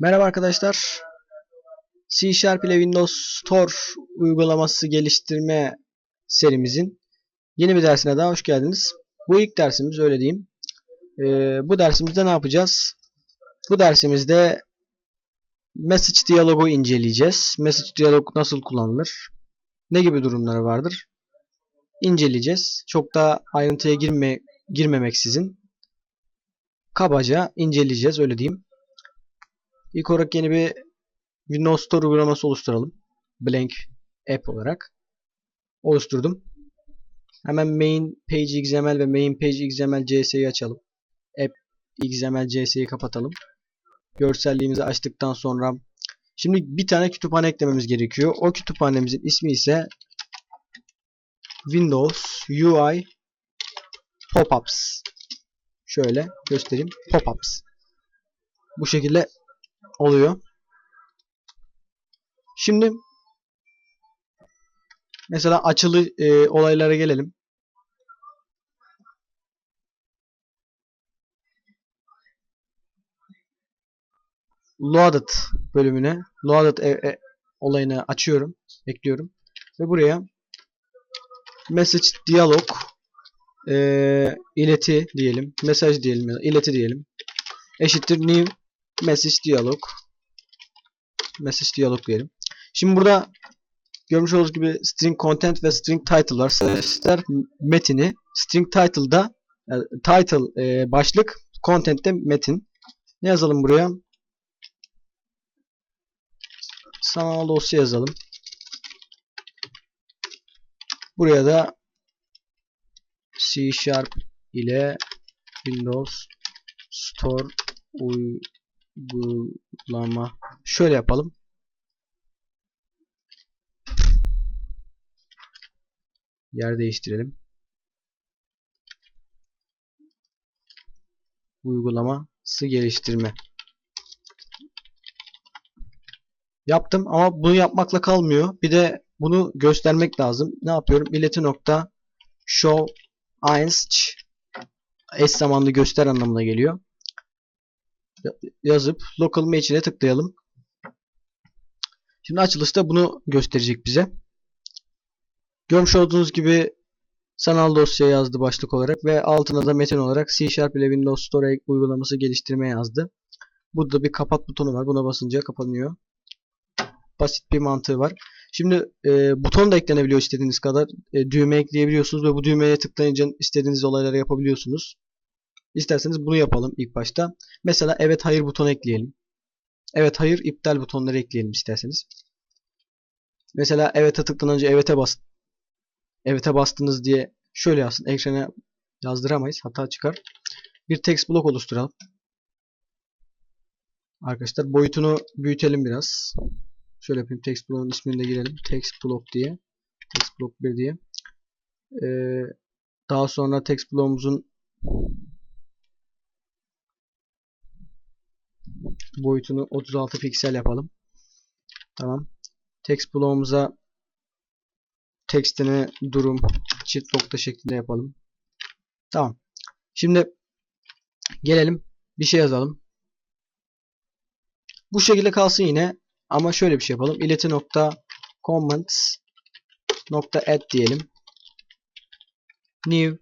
Merhaba arkadaşlar. C Sharp ile Windows Store uygulaması geliştirme serimizin yeni bir dersine daha hoş geldiniz. Bu ilk dersimiz öyle diyeyim. Ee, bu dersimizde ne yapacağız? Bu dersimizde message diyalogu inceleyeceğiz. Message diyalog nasıl kullanılır? Ne gibi durumları vardır? İnceleyeceğiz. Çok da ayrıntıya girme, girmemeksizin kabaca inceleyeceğiz öyle diyeyim. İlk olarak yeni bir Windows Store uygulaması oluşturalım. Blank app olarak. Oluşturdum. Hemen main page xml ve main page xml cs'yi açalım. App xml cs'yi kapatalım. Görselliğimizi açtıktan sonra şimdi bir tane kütüphane eklememiz gerekiyor. O kütüphanemizin ismi ise Windows UI Popups. Şöyle göstereyim. Popups. Bu şekilde oluyor. Şimdi mesela açılı e, olaylara gelelim. Loaded bölümüne Loaded e, e, olayını açıyorum, ekliyorum ve buraya message diyalog e, ileti diyelim, mesaj diyelim ileti diyelim. Eşittir new message diyalog message diyalog diyelim. Şimdi burada görmüş olduğunuz gibi string content ve string title var. Slash metini string title'da yani title e, başlık content'te metin. Ne yazalım buraya? Sanal dosya yazalım. Buraya da C Sharp ile Windows Store uygulama şöyle yapalım. Yer değiştirelim. Uygulaması geliştirme. Yaptım ama bunu yapmakla kalmıyor. Bir de bunu göstermek lazım. Ne yapıyorum? İleti nokta show einst eş zamanlı göster anlamına geliyor. Yazıp local machine'e tıklayalım. Şimdi açılışta bunu gösterecek bize. Görmüş olduğunuz gibi sanal dosya yazdı başlık olarak ve altına da metin olarak C Sharp ile Windows Store uygulaması geliştirme yazdı. Burada bir kapat butonu var. Buna basınca kapanıyor. Basit bir mantığı var. Şimdi e, buton da eklenebiliyor istediğiniz kadar. E, düğme ekleyebiliyorsunuz ve bu düğmeye tıklayınca istediğiniz olayları yapabiliyorsunuz. İsterseniz bunu yapalım ilk başta. Mesela evet hayır butonu ekleyelim. Evet hayır iptal butonları ekleyelim isterseniz. Mesela evet'e tıklanınca evet'e bas. Evet'e bastınız diye şöyle yazsın. Ekrana yazdıramayız. Hata çıkar. Bir text blok oluşturalım. Arkadaşlar boyutunu büyütelim biraz. Şöyle yapayım. Text bloğun ismini de girelim. Text block diye. Text block 1 diye. Ee, daha sonra text bloğumuzun boyutunu 36 piksel yapalım. Tamam. Text bloğumuza tekstini durum çift nokta şeklinde yapalım. Tamam. Şimdi gelelim bir şey yazalım. Bu şekilde kalsın yine ama şöyle bir şey yapalım. ileti nokta comments nokta add diyelim. New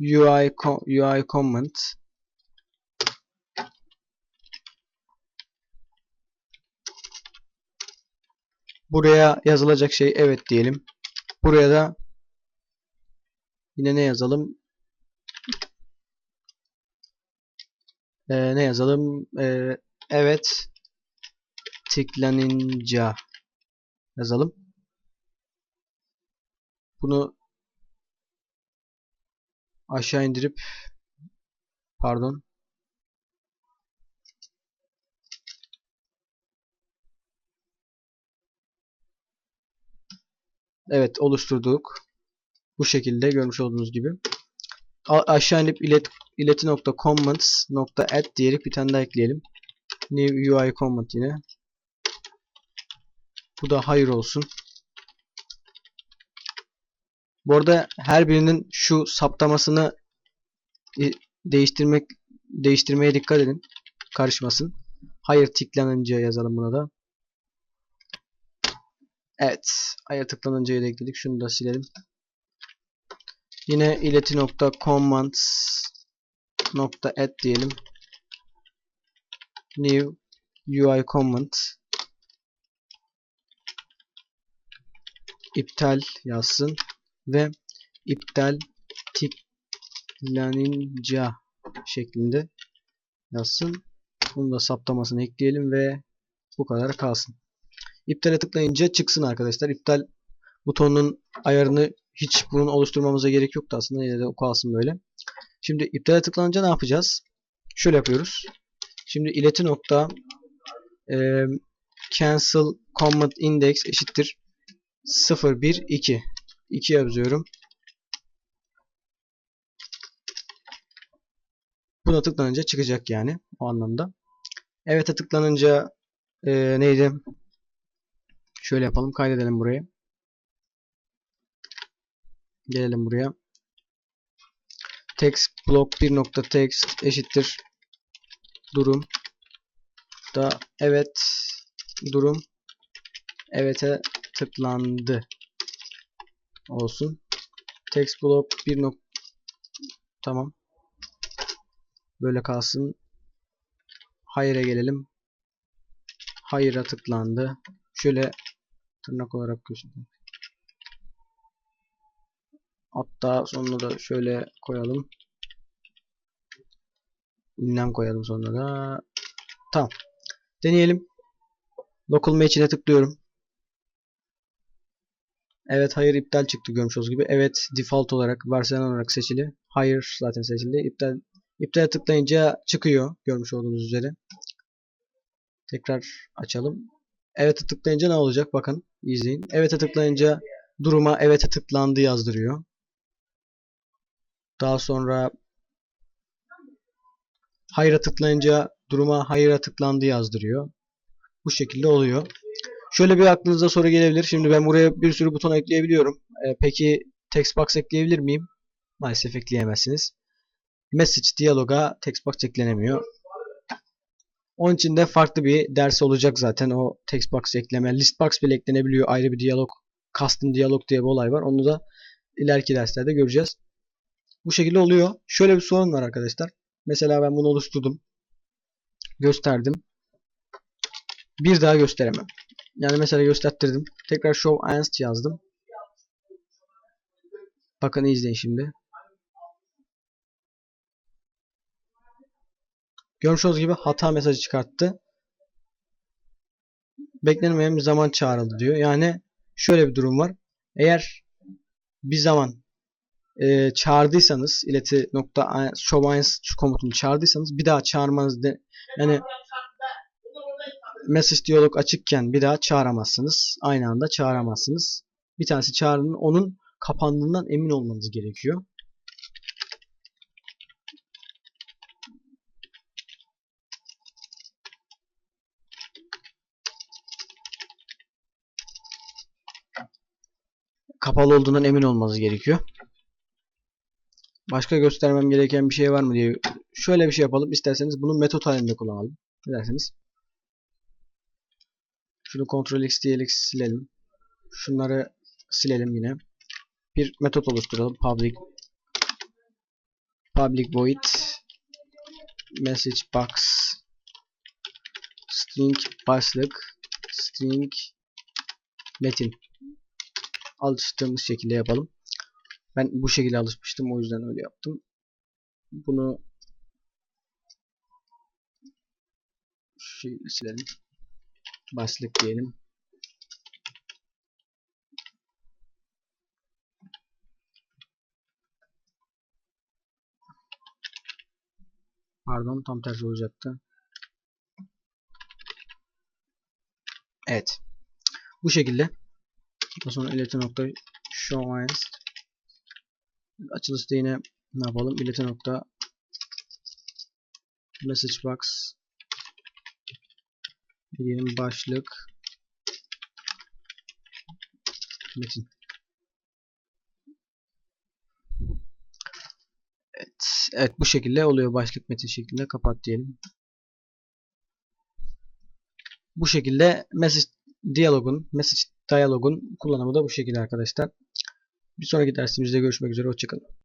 UI UI comment Buraya yazılacak şey evet diyelim. Buraya da yine ne yazalım? Ee, ne yazalım? Ee, evet tıklanınca yazalım. Bunu aşağı indirip pardon Evet oluşturduk. Bu şekilde görmüş olduğunuz gibi. A aşağı inip ilet ileti nokta comments nokta add diyerek bir tane daha ekleyelim. New UI comment yine. Bu da hayır olsun. Bu arada her birinin şu saptamasını değiştirmek değiştirmeye dikkat edin. Karışmasın. Hayır tıklanınca yazalım buna da. Evet. Hayır tıklanınca'yı da ekledik. Şunu da silelim. Yine ileti nokta commands nokta add diyelim. New UI comment iptal yazsın ve iptal tıklanınca şeklinde yazsın. Bunu da saptamasını ekleyelim ve bu kadar kalsın. İptale tıklayınca çıksın arkadaşlar. İptal butonunun ayarını hiç bunun oluşturmamıza gerek yoktu aslında. Yine de o kalsın böyle. Şimdi iptale tıklanınca ne yapacağız? Şöyle yapıyoruz. Şimdi ileti nokta e, cancel command index eşittir 0 1 2 2 yazıyorum. Buna tıklanınca çıkacak yani o anlamda. Evet'e tıklanınca e, neydi? Şöyle yapalım. Kaydedelim burayı. Gelelim buraya. Text block 1.text eşittir durum da evet durum evet'e tıklandı olsun. Text block 1. Tamam. Böyle kalsın. Hayır'a gelelim. Hayır'a tıklandı. Şöyle tırnak olarak göstereyim. Hatta sonuna da şöyle koyalım. Ünlem koyalım sonra da. Tamam. Deneyelim. Local match'ine tıklıyorum. Evet hayır iptal çıktı görmüş olduğunuz gibi. Evet default olarak varsayılan olarak seçili. Hayır zaten seçildi. İptal İptale tıklayınca çıkıyor görmüş olduğunuz üzere. Tekrar açalım. Evet'e tıklayınca ne olacak? Bakın izleyin. Evet'e tıklayınca duruma evet'e tıklandı yazdırıyor. Daha sonra hayır'a tıklayınca duruma hayır'a tıklandı yazdırıyor. Bu şekilde oluyor. Şöyle bir aklınıza soru gelebilir. Şimdi ben buraya bir sürü buton ekleyebiliyorum. Ee, peki text box ekleyebilir miyim? Maalesef ekleyemezsiniz. Message diyaloga text box eklenemiyor. Onun için de farklı bir ders olacak zaten o text box ekleme. List box bile eklenebiliyor. Ayrı bir diyalog, custom diyalog diye bir olay var. Onu da ileriki derslerde göreceğiz. Bu şekilde oluyor. Şöyle bir sorun var arkadaşlar. Mesela ben bunu oluşturdum. Gösterdim. Bir daha gösteremem. Yani mesela gösterdim. Tekrar show answer yazdım. Bakın izleyin şimdi. Görmüş olduğunuz gibi hata mesajı çıkarttı. Beklenmeyen bir zaman çağrıldı diyor. Yani şöyle bir durum var. Eğer bir zaman e, çağırdıysanız ileti nokta show komutunu çağırdıysanız bir daha çağırmanız de, yani message diyalog açıkken bir daha çağıramazsınız. Aynı anda çağıramazsınız. Bir tanesi çağrının onun kapandığından emin olmanız gerekiyor. kapalı olduğundan emin olmanız gerekiyor. Başka göstermem gereken bir şey var mı diye. Şöyle bir şey yapalım. İsterseniz bunu metot halinde kullanalım. Ne? Şunu Ctrl X DLX silelim. Şunları silelim yine. Bir metot oluşturalım. Public public void message box string başlık string metin alıştığımız şekilde yapalım. Ben bu şekilde alışmıştım o yüzden öyle yaptım. Bunu şu silelim. Başlık diyelim. Pardon tam tersi olacaktı. Evet. Bu şekilde daha sonra ileti nokta show açılışta yine ne yapalım ileti nokta message box diyelim başlık metin. Evet, evet bu şekilde oluyor başlık metin şeklinde kapat diyelim. Bu şekilde message diyalogun, message dialogun kullanımı da bu şekilde arkadaşlar. Bir sonraki dersimizde görüşmek üzere. Hoşçakalın.